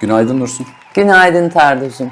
Günaydın Dursun. Günaydın Tarducuğum.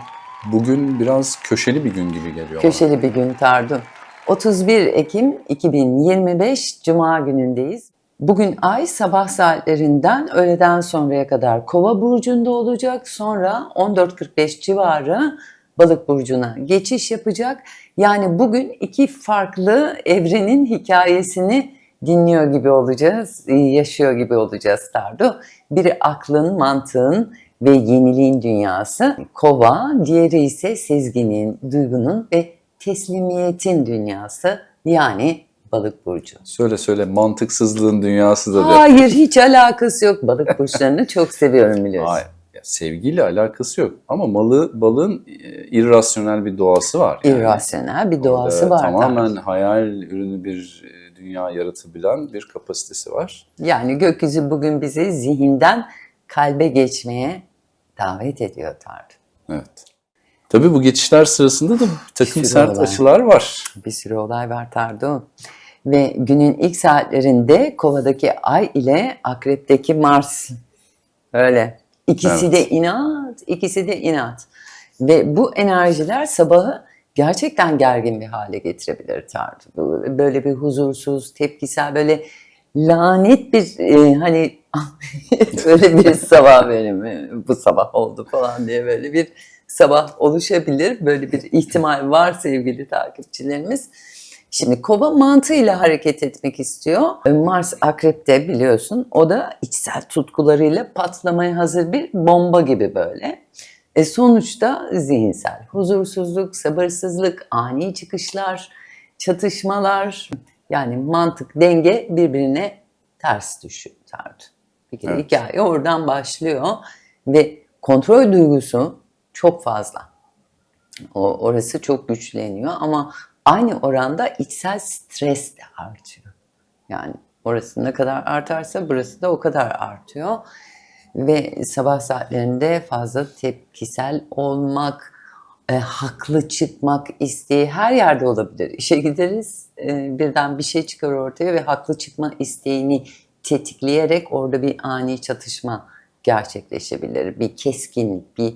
Bugün biraz köşeli bir gün gibi geliyor. bana. Köşeli bir gün Tardu. 31 Ekim 2025 Cuma günündeyiz. Bugün ay sabah saatlerinden öğleden sonraya kadar Kova burcunda olacak. Sonra 14.45 civarı Balık burcuna geçiş yapacak. Yani bugün iki farklı evrenin hikayesini dinliyor gibi olacağız, yaşıyor gibi olacağız Tardu. Biri aklın, mantığın ve yeniliğin dünyası. Kova, diğeri ise sezginin, duygunun ve teslimiyetin dünyası. Yani balık burcu. Söyle söyle mantıksızlığın dünyası da de. Hayır hiç alakası yok. Balık burçlarını çok seviyorum biliyorsun. Hayır. Ya, sevgiyle alakası yok. Ama malı, balığın e, irrasyonel bir doğası var. Yani. İrrasyonel bir doğası Orada var. Tamamen hayal ürünü bir e, dünya yaratabilen bir kapasitesi var. Yani gökyüzü bugün bizi zihinden kalbe geçmeye davet ediyor Tarık. Evet. Tabii bu geçişler sırasında da bir takım Sürü sert olay. açılar var. Bir sürü olay var Tardu. Ve günün ilk saatlerinde Kova'daki Ay ile Akrep'teki Mars. Öyle. İkisi Evet. de inat, ikisi de inat. Ve bu enerjiler sabahı gerçekten gergin bir hale getirebilir. Bu- Böyle bir huzursuz, tepkisel, böyle lanet bir e, hani böyle bir sabah benim bu sabah oldu falan diye böyle bir sabah oluşabilir. Böyle bir ihtimal var sevgili takipçilerimiz. Şimdi kova mantığıyla hareket etmek istiyor. Mars akrepte biliyorsun. O da içsel tutkularıyla patlamaya hazır bir bomba gibi böyle. E sonuçta zihinsel huzursuzluk, sabırsızlık, ani çıkışlar, çatışmalar yani mantık, denge birbirine ters düşüyor. Kere Evet. hikaye oradan başlıyor ve kontrol duygusu çok fazla. O, orası çok güçleniyor ama aynı oranda içsel stres de artıyor. Yani orası ne kadar artarsa burası da o kadar artıyor. Ve sabah saatlerinde fazla tepkisel olmak, e, haklı çıkmak isteği her yerde olabilir. İşe gideriz, e, birden bir şey çıkar ortaya ve haklı çıkma isteğini tetikleyerek orada bir ani çatışma gerçekleşebilir. Bir keskinlik, bir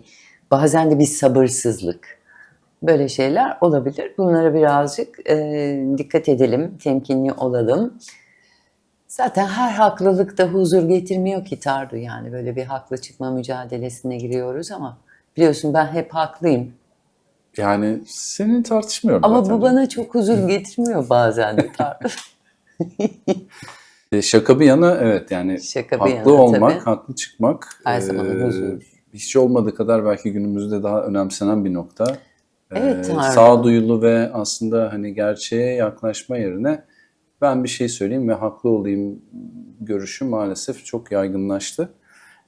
bazen de bir sabırsızlık. Böyle şeyler olabilir. Bunlara birazcık e, dikkat edelim, temkinli olalım. Zaten her haklılık da huzur getirmiyor ki Tardu yani böyle bir haklı çıkma mücadelesine giriyoruz ama biliyorsun ben hep haklıyım. Yani senin tartışmıyorum Ama zaten. bu bana çok huzur getirmiyor bazen de. E, Şaka bir yana evet yani Şaka haklı yana olmak, tabii. haklı çıkmak Her zaman e, huzur. hiç olmadığı kadar belki günümüzde daha önemsenen bir nokta. E, Evet, Tanrım. sağduyulu ve aslında hani gerçeğe yaklaşma yerine ben bir şey söyleyeyim ve haklı olayım görüşü maalesef çok yaygınlaştı.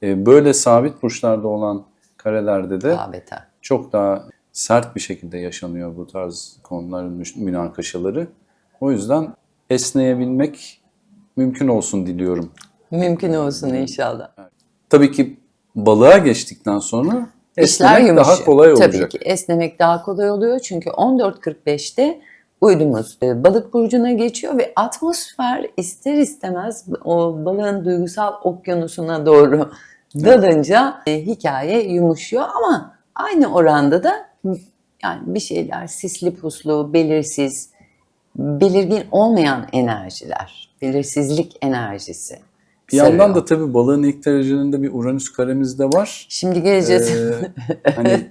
E, böyle sabit burçlarda olan karelerde de Daha beter. çok daha sert bir şekilde yaşanıyor bu tarz konuların münakaşaları. O yüzden esneyebilmek mümkün olsun diliyorum. Mümkün olsun inşallah. Tabii ki balığa geçtikten sonra İşler esnemek yumuşuyor. daha kolay olacak. Tabii ki esnemek daha kolay oluyor çünkü 14.45'te uydumuz e, balık burcuna geçiyor ve atmosfer ister istemez o balığın duygusal okyanusuna doğru dalınca e, hikaye yumuşuyor ama aynı oranda da yani bir şeyler sisli puslu, belirsiz, belirgin olmayan enerjiler, belirsizlik enerjisi. Bir yandan sarıyor. da tabii balığın ilk derecelerinde bir Uranüs karemiz de var. Şimdi geleceğiz. Ee, hani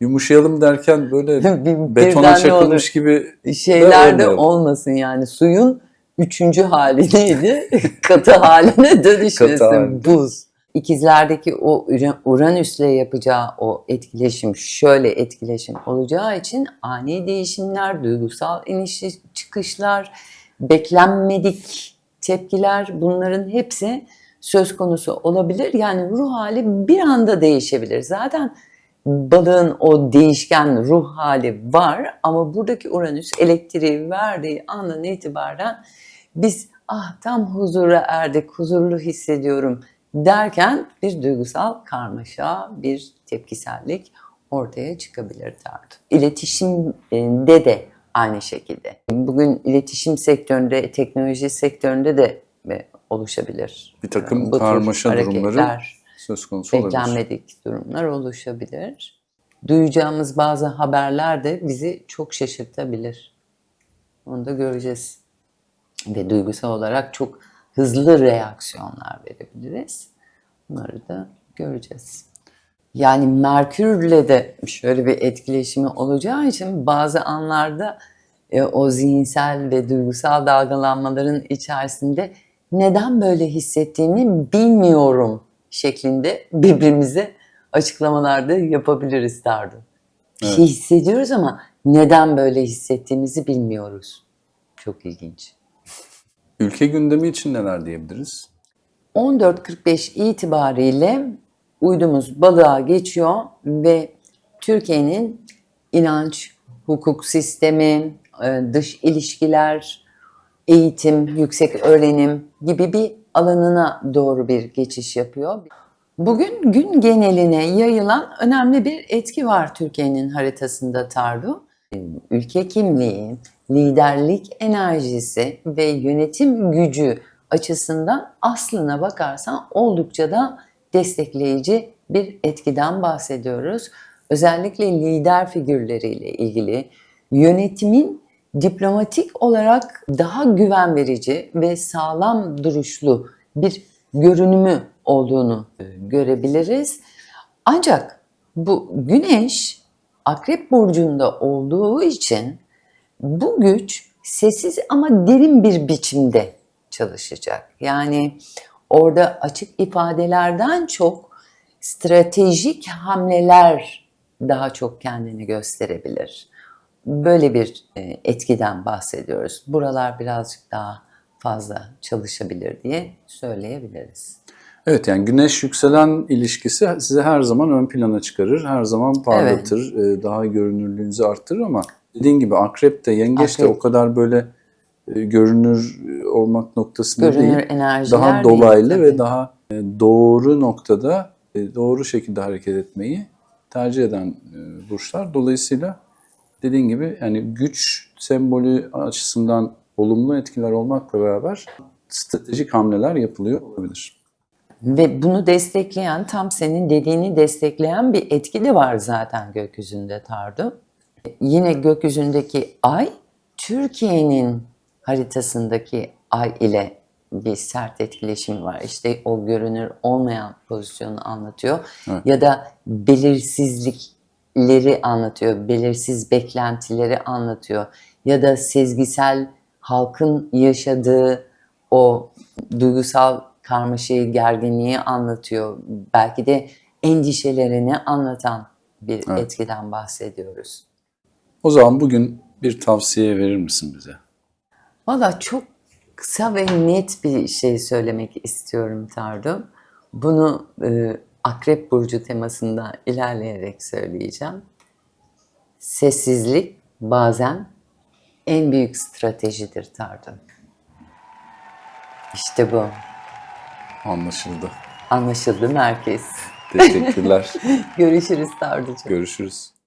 yumuşayalım derken böyle Bir- betona çakılmış olur? gibi şeyler de olmasın yani suyun üçüncü hali neydi? Katı haline dönüşmesin Katı haline. buz. İkizlerdeki o Ura- Uranüs'le yapacağı o etkileşim şöyle etkileşim olacağı için ani değişimler, duygusal iniş çıkışlar, beklenmedik tepkiler bunların hepsi söz konusu olabilir. Yani ruh hali bir anda değişebilir. Zaten balığın o değişken ruh hali var ama buradaki Uranüs elektriği verdiği andan itibaren biz ah tam huzura erdik, huzurlu hissediyorum derken bir duygusal karmaşa, bir tepkisellik ortaya çıkabilir Tardu. İletişimde de aynı şekilde. Bugün iletişim sektöründe, teknoloji sektöründe de e, oluşabilir. Bir takım Bu karmaşa durumları söz konusu olabilir. beklenmedik durumlar oluşabilir. Duyacağımız bazı haberler de bizi çok şaşırtabilir. Onu da göreceğiz. Ve duygusal olarak çok hızlı reaksiyonlar verebiliriz. Bunları da göreceğiz. Yani Merkür'le de şöyle bir etkileşimi olacağı için bazı anlarda e, o zihinsel ve duygusal dalgalanmaların içerisinde neden böyle hissettiğimi bilmiyorum şeklinde birbirimize açıklamalarda yapabiliriz Dardo. Bir şey hissediyoruz ama neden böyle hissettiğimizi bilmiyoruz. Çok ilginç. Ülke gündemi için neler diyebiliriz? 14.45 itibariyle uydumuz balığa geçiyor ve Türkiye'nin inanç, hukuk sistemi, e, dış ilişkiler, eğitim, yüksek öğrenim gibi bir alanına doğru bir geçiş yapıyor. Bugün gün geneline yayılan önemli bir etki var Türkiye'nin haritasında Tardu. Ülke kimliği, liderlik enerjisi ve yönetim gücü açısından aslına bakarsan oldukça da destekleyici bir etkiden bahsediyoruz. Özellikle lider figürleriyle ilgili yönetimin diplomatik olarak daha güven verici ve sağlam duruşlu bir görünümü olduğunu e, görebiliriz. Ancak bu güneş Akrep burcunda olduğu için bu güç sessiz ama derin bir biçimde çalışacak. Yani orada açık ifadelerden çok stratejik hamleler daha çok kendini gösterebilir. Böyle bir e, etkiden bahsediyoruz. Buralar birazcık daha fazla çalışabilir diye söyleyebiliriz. Evet yani güneş yükselen ilişkisi sizi her zaman ön plana çıkarır. Her zaman parlatır. e, Daha görünürlüğünüzü arttırır ama dediğin gibi akrep de yengeç de Akrep. o kadar böyle e, görünür olmak noktasında Görünür değil. enerjiler Daha değil, dolaylı tabii. ve daha e, doğru noktada e, doğru şekilde hareket etmeyi tercih eden e, burçlar. Dolayısıyla dediğin gibi yani güç sembolü açısından olumlu etkiler olmakla beraber stratejik hamleler yapılıyor olabilir. Ve bunu destekleyen, tam senin dediğini destekleyen bir etki de var zaten gökyüzünde Tardu. Yine gökyüzündeki ay, Türkiye'nin haritasındaki ay ile bir sert etkileşimi var. İşte o görünür olmayan pozisyonu anlatıyor. Evet. Ya da belirsizlikleri anlatıyor, belirsiz beklentileri anlatıyor. Ya da sezgisel halkın yaşadığı o duygusal karmaşayı, gerginliği anlatıyor. Belki de endişelerini anlatan bir Evet. etkiden bahsediyoruz. O zaman bugün bir tavsiye verir misin bize? Valla çok kısa ve net bir şey söylemek istiyorum Tardu. Bunu e, Akrep Burcu temasında ilerleyerek söyleyeceğim. Sessizlik bazen en büyük stratejidir Tardu. İşte bu. Anlaşıldı. Anlaşıldı merkez. Teşekkürler. Görüşürüz Tarducuğum. Görüşürüz.